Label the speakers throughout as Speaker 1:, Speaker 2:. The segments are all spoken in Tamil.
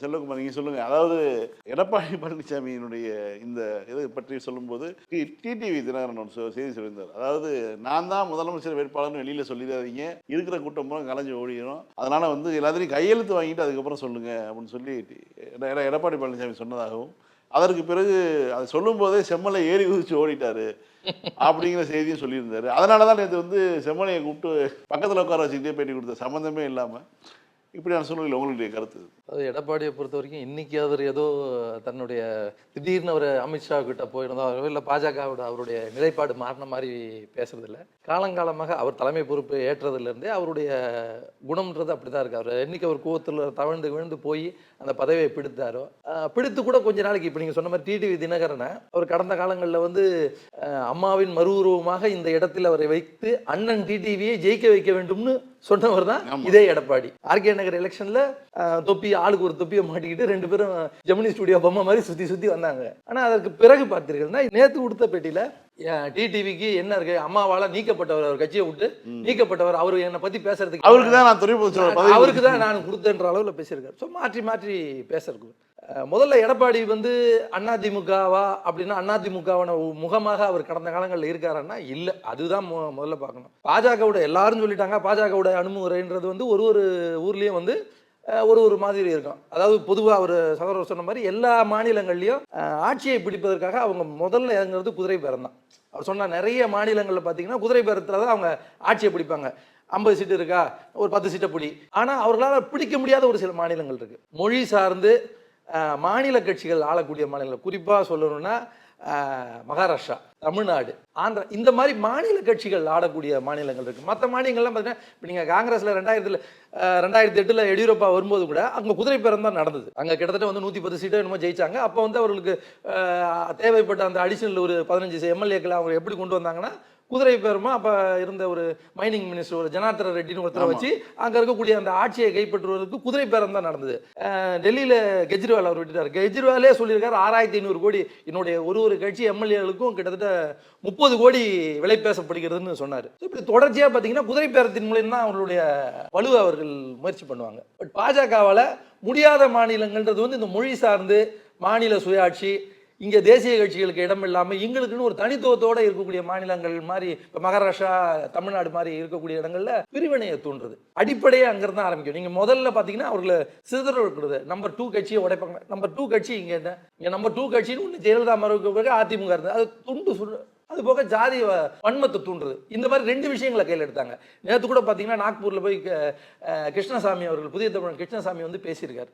Speaker 1: செல்லகுமார் நீங்கள் சொல்லுங்கள் அதாவது எடப்பாடி பழனிசாமியினுடைய இந்த இதை பற்றி சொல்லும்போது டிடிவி தினகரன் ஒரு சொ- செய்தி சொல்லியிருந்தார். அதாவது நான் தான் முதலமைச்சர் வேட்பாளர்னு வெளியில் சொல்லிடாதீங்க. இருக்கிற கூட்டம் பூரா கலைஞ்சு ஓடிடும் அதனால் வந்து எல்லாத்தையும் கையெழுத்து வாங்கிட்டு அதுக்கப்புறம் சொல்லுங்கள் அப்படின்னு சொல்லி எட- எடப்பாடி பழனிசாமி சொன்னதாகவும் அதற்கு பிறகு அது சொல்லும்போதே செம்மலை ஏறி குதிச்சு ஓடிட்டாரு அப்படிங்கிற செய்தியும் சொல்லியிருந்தாரு. அதனால தான் நேற்று வந்து செம்மலையை கூப்பிட்டு பக்கத்தில் உட்கார வச்சுக்கிட்டே பேட்டி கொடுத்த சம்மந்தமே இல்லாமல் இப்படியான சூழ்நிலையில் உங்களுடைய கருத்து?
Speaker 2: அது எடப்பாடியை பொறுத்த வரைக்கும் இன்னைக்கு அவர் ஏதோ தன்னுடைய திடீர்னு அவர் அமித்ஷா கிட்ட போயிருந்தோ இல்லை பாஜகவோட அவருடைய நிலைப்பாடு மாறின மாதிரி பேசுறதில்ல. காலங்காலமாக அவர் தலைமை பொறுப்பு ஏற்றதுலேருந்தே அவருடைய குணம்ன்றது அப்படிதான் இருக்கு. அவர் என்னைக்கு அவர் கோவத்தில் தவழ்ந்து விழுந்து போய் அந்த பதவியை பிடித்தாரோ பிடித்து கூட கொஞ்ச நாளைக்கு இப்போ நீங்கள் சொன்ன மாதிரி டிடிவி தினகரனை அவர் கடந்த காலங்களில் வந்து அம்மாவின் மறு உருவமாக இந்த இடத்தில் அவரை வைத்து அண்ணன் டிடிவியை ஜெயிக்க வைக்க வேண்டும்னு சொன்னவர் தான். இதே எடப்பாடி. ஆர்கே நகர் எலெக்ஷன்ல தொப்பி ஆளுக்கு ஒரு தொப்பியை மாட்டிக்கிட்டு ரெண்டு பேரும் ஜெமினி ஸ்டுடியோ பொம்மை மாதிரி சுத்தி சுத்தி வந்தாங்க. ஆனா அதற்கு பிறகு பார்த்தீர்கள்னா நேத்து கொடுத்த பேட்டியில டிடிவிக்கு என்ன இருக்கு அம்மாவால நீக்கப்பட்டவர் அவர் கட்சியை விட்டு நீக்கப்பட்டவர் அவர் என்னை பத்தி பேசுறதுக்கு
Speaker 1: அவருக்கு தான் நான் துணை
Speaker 2: அவருக்கு தான் நான் கொடுத்தேன்ற அளவுல பேசியிருக்காரு. ஸோ மாற்றி மாற்றி பேசுறதுக்கு. முதல்ல எடப்பாடி வந்து அதிமுகவா அப்படின்னா அதிமுகவான முகமாக அவர் கடந்த காலங்களில் இருக்காருன்னா இல்லை அதுதான் முதல்ல பார்க்கணும். பாஜகவோட எல்லாரும் சொல்லிட்டாங்க பாஜகவோட அணுகுமுறைன்றது வந்து ஒரு ஒரு ஊர்லேயும் வந்து ஒரு ஒரு மாதிரி இருக்கும். அதாவது பொதுவாக அவர் சகோதரர் சொன்ன மாதிரி எல்லா மாநிலங்கள்லையும் ஆட்சியை பிடிப்பதற்காக அவங்க முதல்ல இறங்குறது குதிரை பேரம் தான். அவர் சொன்ன நிறைய மாநிலங்களில் பார்த்தீங்கன்னா குதிரை பேரத்தில் தான் அவங்க ஆட்சியை பிடிப்பாங்க. ஐம்பது சீட்டு இருக்கா? ஒரு பத்து சீட்டை பிடி. ஆனால் அவர்களால் பிடிக்க முடியாத ஒரு சில மாநிலங்கள் இருக்குது மொழி சார்ந்து மாநில கட்சிகள் ஆளக்கூடிய மாநிலங்கள். குறிப்பாக சொல்லணும்னா மகாராஷ்டிரா தமிழ்நாடு ஆந்திரா இந்த மாதிரி மாநில கட்சிகள் ஆடக்கூடிய மாநிலங்கள் இருக்குது மற்ற மாநிலங்கள்லாம் பார்த்தீங்கன்னா இப்போ நீங்கள் காங்கிரஸில் ரெண்டாயிரத்தில் ரெண்டாயிரத்தி எட்டில் எடியூரப்பா வரும்போது கூட அங்கே குதிரை பேரம் தான் நடந்தது. அங்கே கிட்டத்தட்ட வந்து நூற்றி பத்து சீட்டோ என்னமோ ஜெயிச்சாங்க. அப்போ வந்து அவர்களுக்கு தேவைப்பட்ட அந்த அடிஷனல் ஒரு பதினஞ்சு எம்எல்ஏக்களை அவங்க எப்படி கொண்டு வந்தாங்கன்னா குதிரை பேருமா அப்போ இருந்த ஒரு மைனிங் மினிஸ்டர் ஒரு ஜனார்த்தன ரெட்டின்னு ஒருத்தரை. வச்சு அங்கே இருக்கக்கூடிய அந்த ஆட்சியை கைப்பற்றுவதற்கு குதிரை பேரம் தான் நடந்தது. டெல்லியில் கெஜ்ரிவால் அவர் விட்டுட்டார். கெஜ்ரிவாலே சொல்லியிருக்காரு ஆறாயிரத்தி ஐநூறு கோடி என்னுடைய ஒரு ஒரு கட்சி எம்எல்ஏகளுக்கும் கிட்டத்தட்ட முப்பது கோடி விலை பேசப்படுகிறதுன்னு சொன்னார். இப்படி தொடர்ச்சியாக பார்த்தீங்கன்னா குதிரை பேரத்தின் மூலியம் தான் அவர்களுடைய வலுவை அவர்கள் முயற்சி பண்ணுவாங்க. பட் பாஜகவால் முடியாத மாநிலங்கள்ன்றது வந்து இந்த மொழி சார்ந்து மாநில சுயாட்சி இங்கே தேசிய கட்சிகளுக்கு இடம் இல்லாமல் எங்களுக்குன்னு ஒரு தனித்துவத்தோடு இருக்கக்கூடிய மாநிலங்கள் மாதிரி இப்போ மகாராஷ்டிரா தமிழ்நாடு மாதிரி இருக்கக்கூடிய இடங்கள்ல பிரிவினையை தூண்டுறது. அடிப்படையே அங்கிருந்து தான் ஆரம்பிக்கும். நீங்கள் முதல்ல பார்த்தீங்கன்னா அவர்களை சிதறப்படுறது நம்பர் டூ கட்சியை உடைப்பாங்க. நம்பர் டூ கட்சி இங்கே என்ன? இங்கே நம்பர் டூ கட்சின்னு ஒன்று ஜெயலலிதா மறைவுக்கு பிறகு அதிமுக இருந்தது. அது துண்டு சுடு அது போக ஜாதி வன்மத்தை தூண்டுறது. இந்த மாதிரி ரெண்டு விஷயங்களை கையில் எடுத்தாங்க. நேற்று கூட பார்த்தீங்கன்னா நாக்பூரில் போய் கிருஷ்ணசாமி அவர்கள் புதிய தமிழன் கிருஷ்ணசாமி வந்து பேசியிருக்காரு.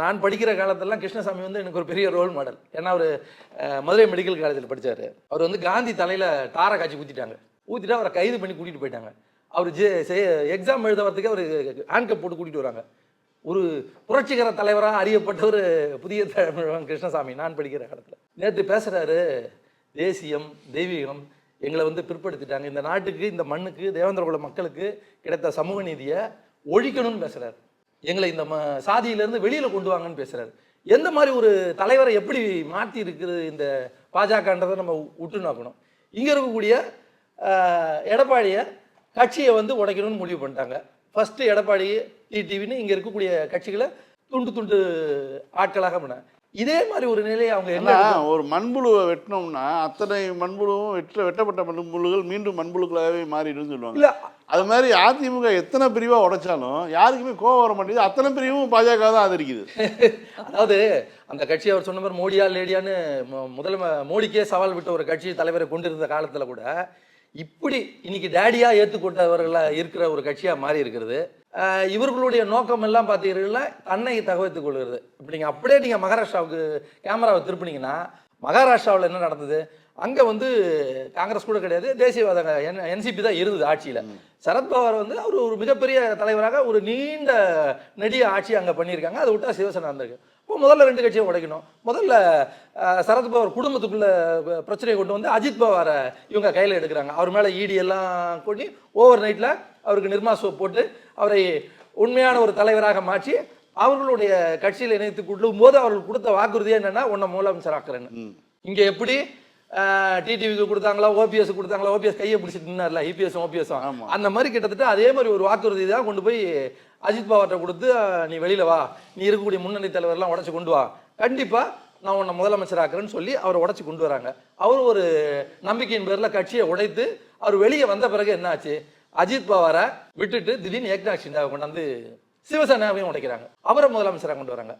Speaker 2: நான் படிக்கிற காலத்தெல்லாம் கிருஷ்ணசாமி வந்து எனக்கு ஒரு பெரிய ரோல் மாடல் ஏன்னா அவர் மதுரை மெடிக்கல் காலேஜில் படித்தார் அவர் வந்து காந்தி தலையில் தாரை காய்ச்சி ஊற்றிட்டாங்க ஊற்றிட்டு அவரை கைது பண்ணி கூட்டிகிட்டு போயிட்டாங்க. அவர் ஜே எக்ஸாம் எழுத வரதுக்கு அவர் ஹேண்ட்கப் போட்டு கூட்டிகிட்டு வராங்க. ஒரு புரட்சிகர தலைவராக அறியப்பட்டவர் புதிய தமிழன் கிருஷ்ணசாமி நான் படிக்கிற காலத்தில். நேற்று பேசுகிறாரு தேசியம் தெய்வீகம் எங்களை வந்து பிற்படுத்திட்டாங்க. இந்த நாட்டுக்கு இந்த மண்ணுக்கு தேவேந்திரகுல மக்களுக்கு கிடைத்த சமூக நீதியை ஒழிக்கணும்னு பேசுகிறாரு எங்களை இந்த ம சாதியிலேருந்து வெளியில் கொண்டு வாங்கன்னு பேசுகிறாரு எந்த மாதிரி ஒரு தலைவரை எப்படி மாற்றி இருக்குது இந்த பாஜகன்றதை நம்ம உற்று நோக்கணும். இங்கே இருக்கக்கூடிய ஆஹ், எடப்பாடியை கட்சியை வந்து உடைக்கணும்னு முடிவு பண்ணிட்டாங்க. ஃபஸ்ட்டு எடப்பாடி டிடிவின்னு இங்கே இருக்கக்கூடிய கட்சிகளை துண்டு துண்டு ஆட்களாக பண்ணாங்க இதே மாதிரி ஒரு நிலையை அவங்க என்ன
Speaker 1: ஒரு மண்புழுவை வெட்டினோம்னா அத்தனை மண்புழுவும் வெட்ட வெட்டப்பட்ட மண்புழுகள் மீண்டும் மண்புழுக்களாகவே மாறிடும்னு சொல்லுவாங்க.
Speaker 2: இல்ல
Speaker 1: அது மாதிரி அதிமுக எத்தனை பிரிவா உடைச்சாலும் யாருக்குமே கோவம் வர மாட்டேங்குது. அத்தனை பிரிவும் பாஜக தான் ஆதரிக்குது.
Speaker 2: அதாவது அந்த கட்சி அவர் சொன்ன மாதிரி மோடியா லேடியான்னு முதல்ல மோடிக்கே சவால் விட்ட ஒரு கட்சி தலைவரை கொண்டிருந்த காலத்துல கூட இப்படி இன்னைக்கு டேடியாக ஏற்றுக்கொண்டவர்களாக இருக்கிற ஒரு கட்சியாக மாறி இருக்கிறது. இவர்களுடைய நோக்கம் எல்லாம் பார்த்தீங்கன்னா தன்னை தகவத்துக் கொள்கிறது. இப்போ நீங்கள் அப்படியே நீங்கள் மகாராஷ்டிராவுக்கு கேமராவை திருப்பினீங்கன்னா மகாராஷ்டிராவில் என்ன நடந்தது? அங்க வந்து காங்கிரஸ் கூட கிடையாது தேசியவாத என்சிபி தான் இருந்தது ஆட்சியில. சரத்பவார் வந்து அவர் ஒரு மிகப்பெரிய தலைவராக ஒரு நீண்ட நெடிய ஆட்சி அங்க பண்ணியிருக்காங்க அதை விட்டா சிவசேனா இருந்திருக்கு இப்போ முதல்ல ரெண்டு கட்சியை உடைக்கணும். முதல்ல சரத்பவார் குடும்பத்துக்குள்ள பிரச்சனையை கொண்டு வந்து அஜித் பவாரை இவங்க கையில் எடுக்கிறாங்க. அவர் மேலே இடி எல்லாம் கொண்டு ஓவர் நைட்டில் அவருக்கு நிர்மா சோப் போட்டு அவரை உண்மையான ஒரு தலைவராக மாற்றி அவர்களுடைய கட்சியில் இணைத்து கொள்ளும் போது அவர்கள் கொடுத்த வாக்குறுதியே என்னன்னா உன்னை முதலமைச்சர் ஆக்குறேன்னு. இங்க எப்படி டிடிவிக்கு கொடுத்தாங்களா ஓபிஎஸ் கொடுத்தாங்களா ஓபிஎஸ் கையை பிடிச்சிட்டு நின்னார்ல இபிஎஸ் ஓபிஎஸ்
Speaker 1: ஆமா.
Speaker 2: அந்த மாதிரி கிட்டத்தட்ட அதே மாதிரி ஒரு வாக்குறுதி தான் கொண்டு போய் அஜித் பவார்ட்ட கொடுத்து நீ வெளியில வா. நீ இருக்கக்கூடிய முன்னணி தலைவர்லாம் உடச்சு கொண்டு வா. கண்டிப்பா நான் உன்னை முதலமைச்சராக்குறேன்னு சொல்லி அவரை உடச்சி கொண்டு வராங்க. அவர் ஒரு நம்பிக்கையின் பேர்ல கட்சியை உடைத்து அவர் வெளியே வந்த பிறகு என்னாச்சு? அஜித் பவாரை விட்டுட்டு திடீர்னு ஏக்நாத் ஷிண்டாவை கொண்டாந்து சிவசேனாவையும் உடைக்கிறாங்க. அவரை முதலமைச்சராக கொண்டு வராங்க.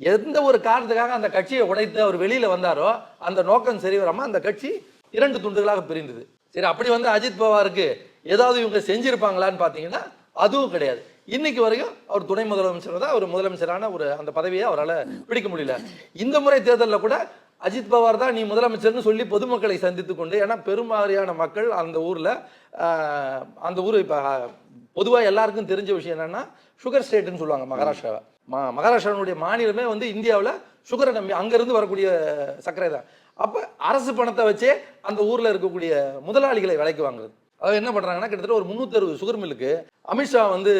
Speaker 2: எந்த ஒரு காரணத்துக்காக அந்த கட்சியை உடைத்து அவர் வெளியில் வந்தாரோ அந்த நோக்கம் சரி வராமல் அந்த கட்சி இரண்டு துண்டுகளாக பிரிந்தது. சரி அப்படி வந்து அஜித் பவாருக்கு ஏதாவது இவங்க செஞ்சுருப்பாங்களான்னு பார்த்தீங்கன்னா அதுவும் கிடையாது. இன்னைக்கு வரைக்கும் அவர் துணை முதலமைச்சர் தான் அவர் முதலமைச்சரான ஒரு அந்த பதவியை அவரால் பிடிக்க முடியல. இந்த முறை தேர்தலில் கூட அஜித் பவார் தான் நீ முதலமைச்சர்னு சொல்லி பொதுமக்களை சந்தித்து கொண்டு ஏன்னா பெரும்பாலான மக்கள் அந்த ஊரில் அந்த ஊர் இப்போ பொதுவாக எல்லாருக்கும் தெரிஞ்ச விஷயம் என்னென்னா சுகர் ஸ்டேட்டுன்னு சொல்லுவாங்க மகாராஷ்டிராவை. ம மகாராஷ்டிராவுடைய மாநிலமே வந்து இந்தியாவில் சுகரை நம்பி அங்கேருந்து வரக்கூடிய சர்க்கரை தான். அப்போ அரசு பணத்தை வச்சே அந்த ஊரில் இருக்கக்கூடிய முதலாளிகளை விலைக்கு வாங்குறது. அதாவது என்ன பண்ணுறாங்கன்னா கிட்டத்தட்ட ஒரு முந்நூற்றறுபது சுகர் மில்லுக்கு அமித்ஷா வந்து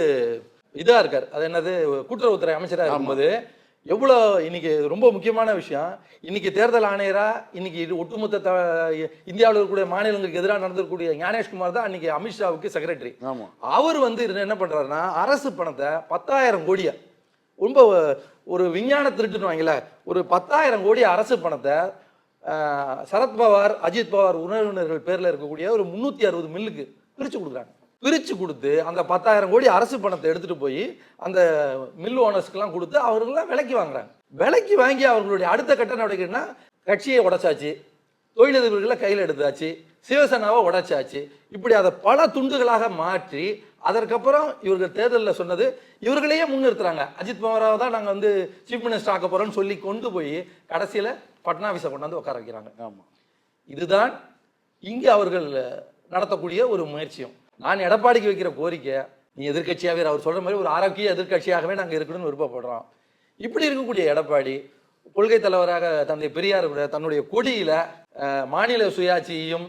Speaker 2: இதாக இருக்கார். அது என்னது? கூட்டுறவுத்துறை அமைச்சராக இருக்கும்போது எவ்வளோ இன்னைக்கு ரொம்ப முக்கியமான விஷயம். இன்னைக்கு தேர்தல் ஆணையரா இன்னைக்கு இது ஒட்டுமொத்த த இந்தியாவில் இருக்கக்கூடிய மாநிலங்களுக்கு எதிராக நடந்திருக்கக்கூடிய ஞானேஷ்குமார் தான் அன்னைக்கு அமித்ஷாவுக்கு செக்ரட்டரி அவர் வந்து என்ன பண்றாருன்னா அரசு பணத்தை பத்தாயிரம் கோடியை ரொம்ப ஒரு விஞ்ஞான திருட்டுன்னு வாங்கல ஒரு பத்தாயிரம் கோடி அரசு பணத்தை சரத்பவார் அஜித் பவார் உறவினர்கள் பேரில் இருக்கக்கூடிய ஒரு முந்நூற்றி அறுபது மில்லுக்கு பிரித்து கொடுக்குறாங்க. பிரித்து கொடுத்து அந்த பத்தாயிரம் கோடி அரசு பணத்தை எடுத்துகிட்டு போய் அந்த மில் ஓனர்ஸ்க்கெலாம் கொடுத்து அவர்கள்லாம் விலைக்கு வாங்குறாங்க. விலைக்கு வாங்கி அவர்களுடைய அடுத்த கட்ட நடவடிக்கைன்னா கட்சியை உடச்சாச்சு தொழிலதிபர்களை கையில் எடுத்தாச்சு சிவசேனாவை உடைச்சாச்சு. இப்படி அதை பல துண்டுகளாக மாற்றி அதற்கப்புறம் இவர்கள் தேர்தலில் சொன்னது இவர்களையே முன்னிறுத்துறாங்க. அஜித் பவாராவை தான் நாங்கள் வந்து சீஃப் மினிஸ்டர் ஆக்க போகிறோம்னு சொல்லி கொண்டு போய் கடைசியில் பட்னாவிஸை கொண்டாந்து உட்கார வைக்கிறாங்க.
Speaker 1: ஆமா.
Speaker 2: இதுதான் இங்கே அவர்கள் நடத்தக்கூடிய ஒரு முயற்சியும். நான் எடப்பாடிக்கு வைக்கிற கோரிக்கை நீ எதிர்க்கட்சியாகவே அவர் சொல்ற மாதிரி ஒரு ஆரோக்கிய எதிர்க்கட்சியாகவே நாங்கள் இருக்கணும்னு விருப்பப்படுறோம். இப்படி இருக்கக்கூடிய எடப்பாடி கொள்கை தலைவராக தந்தை பெரியார் தன்னுடைய கொடியில மாநில சுயாட்சியையும்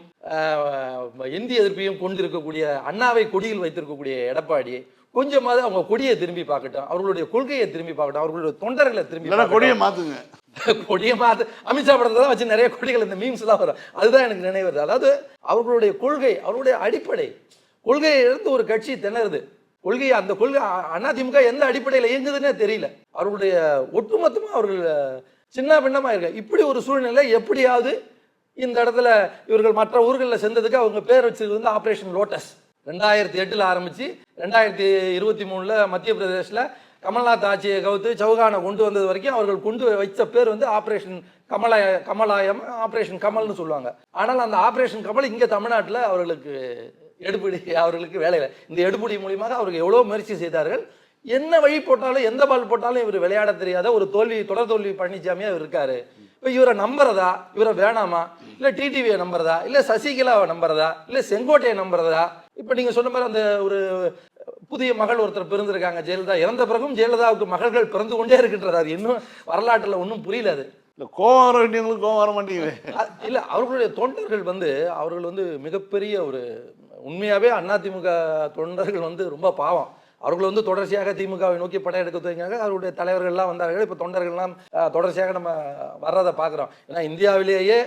Speaker 2: இந்திய எதிர்ப்பையும் கொண்டிருக்கக்கூடிய அண்ணாவை கொடியில் வைத்திருக்கக்கூடிய எடப்பாடி கொஞ்சமாவது அவங்க கொடியை திரும்பி பார்க்கட்டும் அவர்களுடைய கொள்கையை திரும்பி பார்க்கட்டும் அவர்களுடைய தொண்டர்களை திரும்பி.
Speaker 1: கொடியை மாத்துங்க.
Speaker 2: கொடியை மாத்து அமித்ஷா படத்தை தான் வச்சு நிறைய கொடிகள் இந்த மீம்ஸ் தான் வரும். அதுதான் எனக்கு நினைவு வருது. அதாவது அவர்களுடைய கொள்கை அவருடைய அடிப்படை. கொள்கையை இருந்து ஒரு கட்சி திணறுது. கொள்கை அந்த கொள்கை அதிமுக எந்த அடிப்படையில் இயங்குதுன்னே தெரியல. அவர்களுடைய ஒட்டுமொத்தமா அவர்கள் சின்ன பின்னமா இருக்க இப்படி ஒரு சூழ்நிலை எப்படியாவது இந்த இடத்துல இவர்கள் மற்ற ஊர்களில் சென்றதுக்கு அவங்க பேர் வச்சது வந்து ஆப்ரேஷன் லோட்டஸ் ரெண்டாயிரத்தி எட்டில் ஆரம்பித்து ரெண்டாயிரத்தி இருபத்தி மூணில் மத்திய பிரதேசில் கமல்நாத் ஆட்சியை கவுத்து சௌகானை கொண்டு வந்தது வரைக்கும் அவர்கள் கொண்டு வைத்த பேர் வந்து ஆப்ரேஷன் கமலாய கமலாயம் ஆப்ரேஷன் கமல்னு சொல்லுவாங்க. ஆனால் அந்த ஆப்ரேஷன் கமல் இங்கே தமிழ்நாட்டில் அவர்களுக்கு எடுபிடி அவர்களுக்கு வேலையில் இந்த எடுபிடி மூலியமாக அவர்கள் எவ்வளோ முயற்சி செய்தார்கள். என்ன வழி போட்டாலும் எந்த பால் போட்டாலும் இவர் விளையாட தெரியாத ஒரு தோல்வி தொடர் தோல்வி பழனிசாமியாக இவர் இருக்காரு. இப்போ இவரை நம்புறதா? இவரை வேணாமா? இல்லை டிடிவியை நம்புறதா? இல்லை சசிகலாவை நம்புறதா? இல்லை செங்கோட்டையை நம்புறதா? இப்போ நீங்க சொன்ன மாதிரி அந்த ஒரு புதிய மகள் ஒருத்தர் பிறந்திருக்காங்க ஜெயலலிதா. இறந்த பிறகும் ஜெயலலிதாவுக்கு மகள்கள் பிறந்து கொண்டே இருக்கின்றது. அது இன்னும் வரலாற்றில் ஒன்றும் புரியல அது.
Speaker 1: இல்ல கோவம் வர வேண்டியவங்களுக்கு கோவம் வர மாட்டேங்குது.
Speaker 2: இல்ல அவர்களுடைய தொண்டர்கள் வந்து அவர்கள் வந்து மிகப்பெரிய ஒரு உண்மையாவே அதிமுக தொண்டர்கள் வந்து ரொம்ப பாவம். அவர்கள் வந்து தொடர்ச்சியாக திமுகவை நோக்கி படம் துவங்கினாங்க. அவருடைய தலைவர்கள்லாம் வந்தார்கள். இப்போ தொண்டர்கள்லாம் தொடர்ச்சியாக நம்ம வர்றதை பார்க்குறோம். ஏன்னா இந்தியாவிலேயே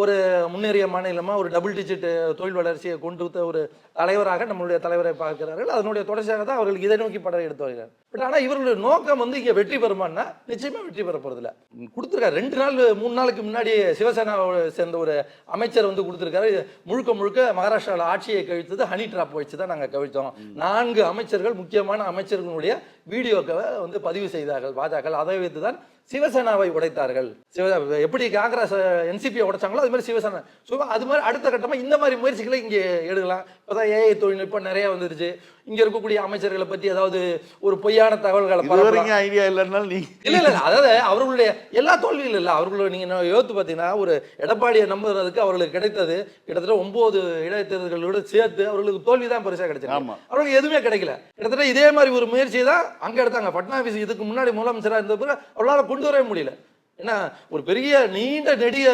Speaker 2: ஒரு முன்னேறிய மாநிலமாக ஒரு டபுள் டிஜிட் தொழில் வளர்ச்சியை கொண்டு வந்த ஒரு தலைவராக நம்மளுடைய தலைவரை பார்க்கிறார்கள். அதனுடைய தொடர்ச்சியாக தான் அவர்கள் இதை நோக்கி படம் எடுத்து வருகிறார் பட் ஆனால் இவர்களுடைய நோக்கம் வந்து இங்கே வெற்றி பெறுமான்னா நிச்சயமா வெற்றி பெற போகிறதில்ல கொடுத்துருக்காரு. ரெண்டு நாள் மூணு நாளுக்கு முன்னாடி சிவசேனாவை சேர்ந்த ஒரு அமைச்சர் வந்து கொடுத்துருக்காரு. முழுக்க முழுக்க மகாராஷ்டிராவில் ஆட்சியை கழித்தது ஹனி ட்ராப் வச்சு தான் நாங்கள் கவிழ்த்தோம். நான்கு அமைச்சர்கள் முக்கியமான அமைச்சர்களுடைய வீடியோக்களை வந்து பதிவு செய்தார்கள் பாஜக அதை வைத்து தான் சிவசேனாவை உடைத்தார்கள். சிவ எப்படி காங்கிரஸ் என்சிபியை உடைச்சாங்களோ அது மாதிரி சிவசேனா. ஸோ அது மாதிரி அடுத்த கட்டமாக இந்த மாதிரி முயற்சிகளை இங்கே எடுக்கலாம். இப்போதான் ஏஐ தொழில்நுட்பம் நிறைய வந்துருச்சு. இங்கே இருக்கக்கூடிய அமைச்சர்களை பற்றி ஏதாவது ஒரு பொய்யான தகவல்களை
Speaker 1: இது
Speaker 2: பரப்பலாம்.
Speaker 1: வரைக்கும் ஐடியா இல்லைன்னாலும் நீ
Speaker 2: இல்ல இல்ல அதாவது அவர்களுடைய எல்லா தோல்வியும் இல்ல. அவர்களுடைய நீங்க நான் யோசித்து பார்த்தீங்கன்னா ஒரு எடப்பாடியை நம்புறதுக்கு அவர்களுக்கு கிடைத்தது. கிட்டத்தட்ட ஒன்பது இடைத்தேர்தல்களோடு சேர்த்து அவர்களுக்கு தோல்வி தான் பெருசா கிடைச்சது. அவர்களுக்கு எதுவுமே கிடைக்கல. கிட்டத்தட்ட இதே மாதிரி ஒரு முயற்சி தான் அங்க எடுத்தாங்க. பட்னாவிஸ் இதுக்கு முன்னாடி முதலமைச்சரா இருந்த பிறகு அவர்களால கொண்டு வரவே முடியல. ஏன்னா ஒரு பெரிய நீண்ட நெடிய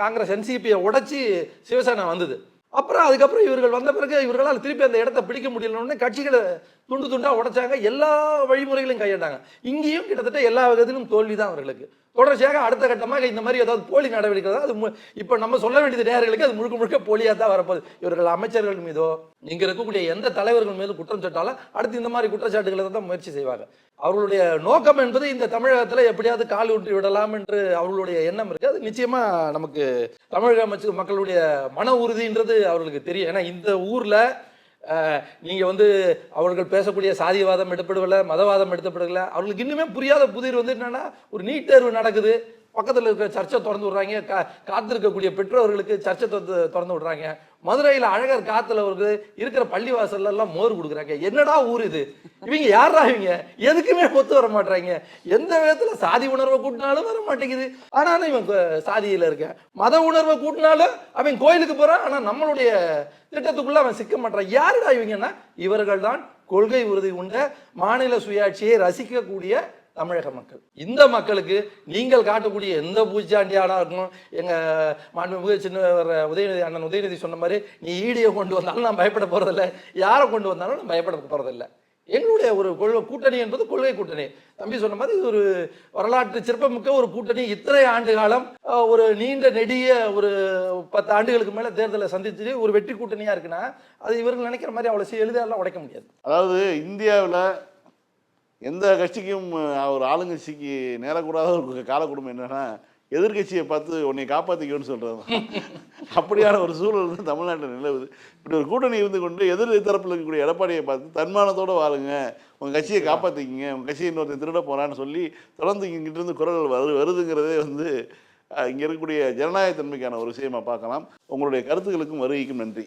Speaker 2: காங்கிரஸ் என்சிபியை உடைச்சி சிவசேனா வந்தது. அப்புறம் அதுக்கப்புறம் இவர்கள் வந்த பிறகு இவர்களால் திருப்பி அந்த இடத்த பிடிக்க முடியலன்னு கட்சிகளை துண்டு துண்டாக உடைச்சாங்க. எல்லா வழிமுறைகளையும் கையாண்டாங்க. இங்கேயும் கிட்டத்தட்ட எல்லா விதத்திலும் தோல்வி தான் அவர்களுக்கு. தொடர்ச்சியாக அடுத்த கட்டமாக இந்த மாதிரி ஏதாவது போலி நடவடிக்கை அது இப்போ நம்ம சொல்ல வேண்டியது நேர்களுக்கு அது முழுக்க முழுக்க போலியாக தான் வரப்போகுது. இவர்கள் அமைச்சர்கள் மீதோ இங்கே இருக்கக்கூடிய எந்த தலைவர்கள் மீது குற்றம் சாட்டாலும் அடுத்து இந்த மாதிரி குற்றச்சாட்டுகளை தான் முயற்சி செய்வாங்க. அவர்களுடைய நோக்கம் என்பது இந்த தமிழகத்தில் எப்படியாவது கால் ஊற்றி விடலாம் என்று அவர்களுடைய எண்ணம் இருக்குது அது நிச்சயமாக நமக்கு தமிழக அமைச்சர் மக்களுடைய மன உறுதின்றது அவர்களுக்கு தெரியும். ஏன்னா இந்த ஊரில் நீங்கள் வந்து அவர்கள் பேசக்கூடிய சாதிவாதம் எடுப்படவில்லை மதவாதம் எடுத்தப்படவில்லை அவர்களுக்கு இன்னுமே புரியாத புதிர் வந்து என்னென்னா ஒரு நீட் தேர்வு நடக்குது. பக்கத்தில் இருக்கிற சர்ச்சை திறந்து விடுறாங்க. கா காத்திருக்கக்கூடிய பெற்றோர்களுக்கு சர்ச்சை திறந்து திறந்து விடுறாங்க. மதுரையில் அழகர் காத்துல ஒரு இருக்கிற பள்ளிவாசல்ல எல்லாம் மோர் கொடுக்குறாங்க. என்னடா ஊர் இது? இவங்க யாரா இவங்க? எதுக்குமே ஒத்து வர மாட்டாங்க எந்த விதத்துல சாதி உணர்வை கூட்டினாலும் வர மாட்டேங்குது. ஆனாலும் இவன் சாதியில இருக்க மத உணர்வை கூட்டினாலும் அவன் கோயிலுக்கு போறான். ஆனா நம்மளுடைய திட்டத்துக்குள்ள அவன் சிக்க மாட்டான் யாருடா இவங்கன்னா? இவர்கள் தான் கொள்கை உறுதி உண்ட மாநில சுயாட்சியை ரசிக்கக்கூடிய தமிழக மக்கள். இந்த மக்களுக்கு நீங்கள் காட்டக்கூடிய எந்த பூச்சாண்டியானா இருக்கும் எங்க மாண்புமிகு சின்ன உதயநிதி அண்ணன் உதயநிதி சொன்ன மாதிரி நீ ஈடியை கொண்டு வந்தாலும் நான் பயப்பட போகிறதில்ல யாரை கொண்டு வந்தாலும் நான் பயப்பட போகிறதில்ல எங்களுடைய ஒரு கொள்கை கூட்டணி என்பது கொள்கை கூட்டணி. தம்பி சொன்ன மாதிரி இது ஒரு வரலாற்று சிறப்புமிக்க ஒரு கூட்டணி. இத்தனை ஆண்டு காலம் ஒரு நீண்ட நெடிய ஒரு பத்து ஆண்டுகளுக்கு மேலே தேர்தலை சந்திச்சு ஒரு வெற்றி கூட்டணியாக இருக்குன்னா அது இவர்கள் நினைக்கிற மாதிரி அவ்வளோ எளிதாக உடைக்க முடியாது.
Speaker 1: அதாவது இந்தியாவில் எந்த கட்சிக்கும் அவர் ஒரு ஆளுங்கட்சிக்கு நேரக்கூடாத ஒரு காலக்குடும்பம் என்னென்னா எதிர்க்கட்சியை பார்த்து உன்னை காப்பாற்றிக்கணும்னு சொல்கிறது அப்படியான ஒரு சூழல் வந்து தமிழ்நாட்டில் நிலவுது. இப்படி ஒரு கூட்டணி இருந்து கொண்டு எதிர் தரப்பில் இருக்கக்கூடிய எடப்பாடியை பார்த்து தன்மானத்தோடு வாழுங்க உங்கள் கட்சியை காப்பாற்றிக்கிங்க உங்கள் கட்சியை இன்னொருத்தன் திருட போகிறான்னு சொல்லி தொடர்ந்து இங்கிட்டிருந்து குரல்கள் வரு வருதுங்கிறதே வந்து இங்கே இருக்கக்கூடிய ஜனநாயகத்தன்மைக்கான ஒரு விஷயமா பார்க்கலாம். உங்களுடைய கருத்துக்களுக்கும் வருகைக்கும் நன்றி.